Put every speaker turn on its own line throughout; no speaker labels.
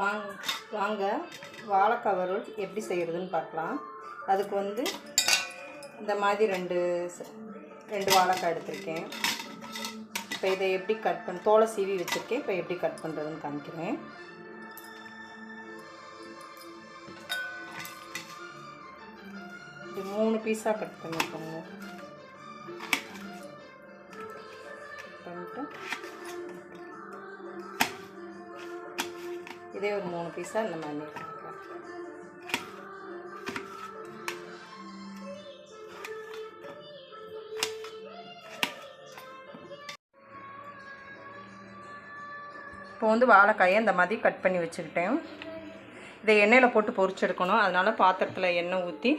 வாங்க வாங்க. வாழைக்காய் வறுவல் எப்படி செய்கிறதுன்னு பார்க்கலாம். அதுக்கு வந்து இந்த மாதிரி ரெண்டு ரெண்டு வாழைக்காய் எடுத்திருக்கேன். இப்போ இதை எப்படி கட் பண்ண தோலை சீவி வச்சுருக்கேன். இப்போ எப்படி கட் பண்ணுறதுன்னு காமிக்கிறேன். இது மூணு பீஸாக கட் பண்ணிக்கோங்க. பண்ணிட்டு இதே ஒரு மூணு பீஸாக இந்த மாதிரி இப்போ வந்து வாழைக்காயை இந்த மாதிரி கட் பண்ணி வச்சுக்கிட்டேன். இதை எண்ணெயில் போட்டு பொறிச்செடுக்கணும் அதனால் பாத்திரத்தில் எண்ணெய் ஊற்றி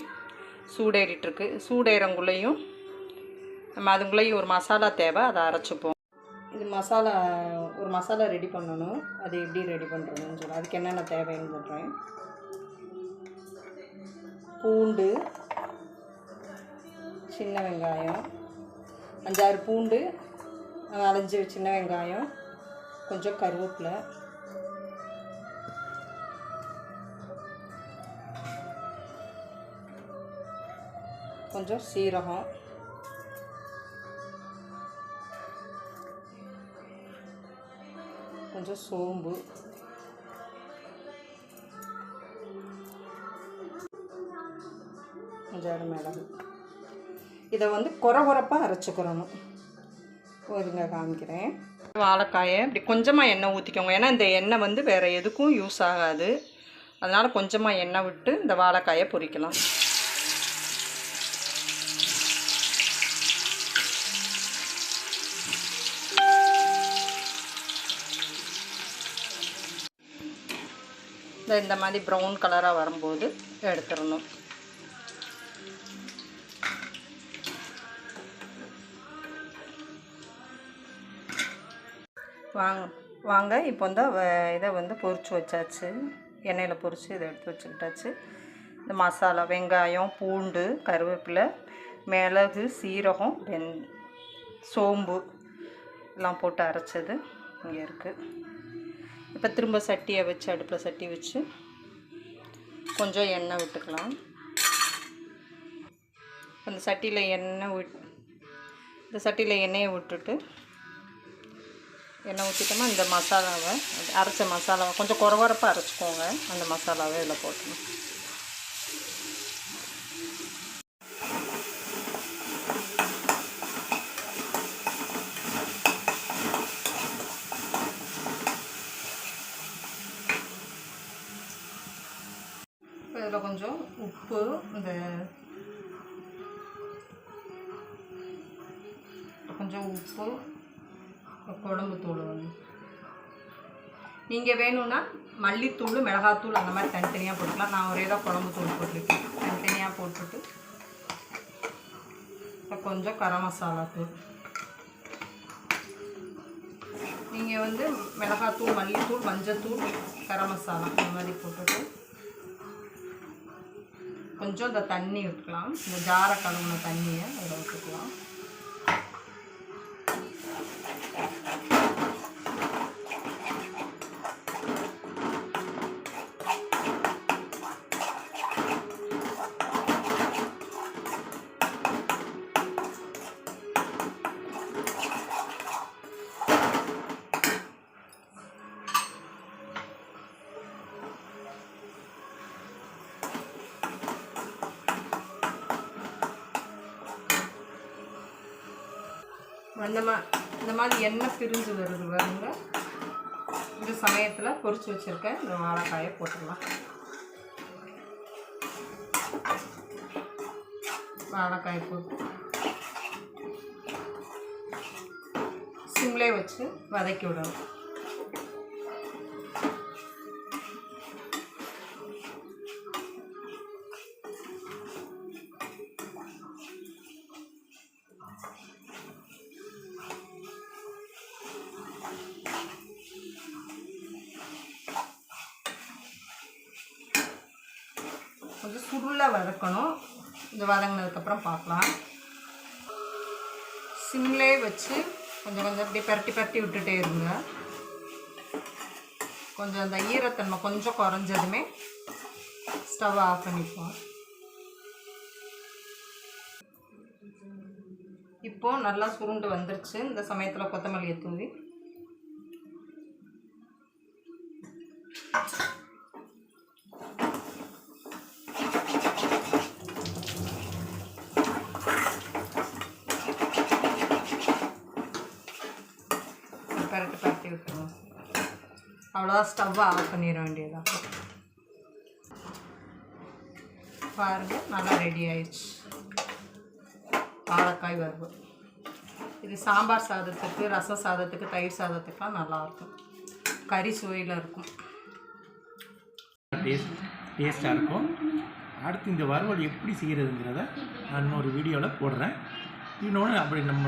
சூடேறிட்டுருக்கு சூடேறங்குள்ளேயும் நம்ம அதுங்களையும் ஒரு மசாலா தேவை அதை அரைச்சிப்போம். இது மசாலா ஒரு மசாலா ரெடி பண்ணணும். அது எப்படி ரெடி பண்ணுறதுன்னு சொல்லி அதுக்கு என்னென்ன தேவைன்னு சொல்கிறேன் பூண்டு சின்ன வெங்காயம் அஞ்சாறு பூண்டு அலைஞ்சு சின்ன வெங்காயம் கொஞ்சம் கருவேப்பிலை. கொஞ்சம் சீரகம். கொஞ்சம் சோம்பு. அஞ்சாறு மிளகு. இதை வந்து குறை குறைப்பாக அரைச்சிக்கிறணும் ஒருங்க காமிக்கிறேன். வாழைக்காயை இப்படி கொஞ்சமாக எண்ணெய் ஊற்றிக்கோங்க ஏன்னா இந்த எண்ணெய் வந்து வேறு எதுக்கும் யூஸ் ஆகாது. அதனால் கொஞ்சமாக எண்ணெய் விட்டு இந்த வாழைக்காயை பொரிக்கலாம். இந்த இந்த மாதிரி ப்ரௌன் கலராக வரும்போது எடுத்துடணும். வாங்க வாங்க இப்போ வந்து வ- இதை வந்து பொரிச்சு வச்சாச்சு. எண்ணெயில் பொரித்து இதை எடுத்து வச்சுக்கிட்டாச்சு. இந்த மசாலா வெங்காயம் பூண்டு கருவேப்பிலை மிளகு சீரகம் வெந் சோம்பு எல்லாம் போட்டு அரைச்சது இங்கே இருக்குது இப்போ திரும்ப சட்டியை வச்சு அடுப்பில் சட்டி வச்சு கொஞ்சம் எண்ணெய் விட்டுக்கலாம். அந்த சட்டியில் எண்ணெய் விட் இந்த சட்டியில் எண்ணெயை விட்டுட்டு எண்ணெய் ஊற்றிட்டோமா இந்த மசாலாவை அரைச்ச மசாலாவை கொஞ்சம் குறவரப்பாக அரைச்சிக்கோங்க. அந்த மசாலாவை இதில் போட்டணும் அதில் கொஞ்சம் உப்பு இந்த கொஞ்சம் உப்பு குழம்பு தூள் வந்து. நீங்கள் வேணும்னா மல்லித்தூள் மிளகாத்தூள் அந்த மாதிரி தனித்தனியாக போட்டுக்கலாம். நான் ஒரே தான் குழம்பு தூள் போட்டிருக்கேன். தனித்தனியாக போட்டுட்டு இப்போ கொஞ்சம் கரம் மசாலா தூள். நீங்கள் வந்து மிளகாத்தூள் மல்லித்தூள் மஞ்சத்தூள் கரம் மசாலா இந்த மாதிரி போட்டுட்டு கொஞ்சம் இந்த தண்ணி விட்டுக்கலாம் இந்த ஜாரை கழுவுன தண்ணியை அதில் விட்டுக்கலாம் அந்த மா இந்த மாதிரி எண்ணெய் பிரிஞ்சு வருது வருங்க இந்த சமயத்தில் பொறிச்சு வச்சுருக்க இந்த வாழைக்காயை போட்டுடலாம் வாழைக்காயை போட்டு சிம்லே வச்சு வதக்கி விடணும். கொஞ்சம் சுருள வதக்கணும். இது வதங்கினதுக்கப்புறம் பார்க்கலாம். சிம்லே வச்சு கொஞ்சம் கொஞ்சம் அப்படியே பரட்டி பரட்டி விட்டுட்டே இருங்க. கொஞ்சம் அந்த ஈரத்தன்மை கொஞ்சம் குறைஞ்சதுமே ஸ்டவ் ஆஃப் பண்ணிப்போம். இப்போ நல்லா சுருண்டு வந்துருச்சு. இந்த சமயத்தில் கொத்தமல்லியை தூவி பரட்டு பரட்டி விட்டுருவோம் அவ்வளோதான் ஸ்டவ்வை ஆஃப் பண்ணிட வேண்டியதான் பாருங்கள் நல்லா ரெடி ஆயிடுச்சு. வாழைக்காய் வறுவல். இது சாம்பார் சாதத்துக்கு ரச சாதத்துக்கு தயிர் சாதத்துக்குலாம் நல்லாயிருக்கும். கறி சுவையில் இருக்கும்.
டேஸ்ட் டேஸ்ட்டாக இருக்கும். அடுத்து இந்த வறுவல் எப்படி செய்கிறதுங்கிறத நான் இன்னொரு வீடியோவில் போடுறேன். இன்னொன்று அப்படி நம்ம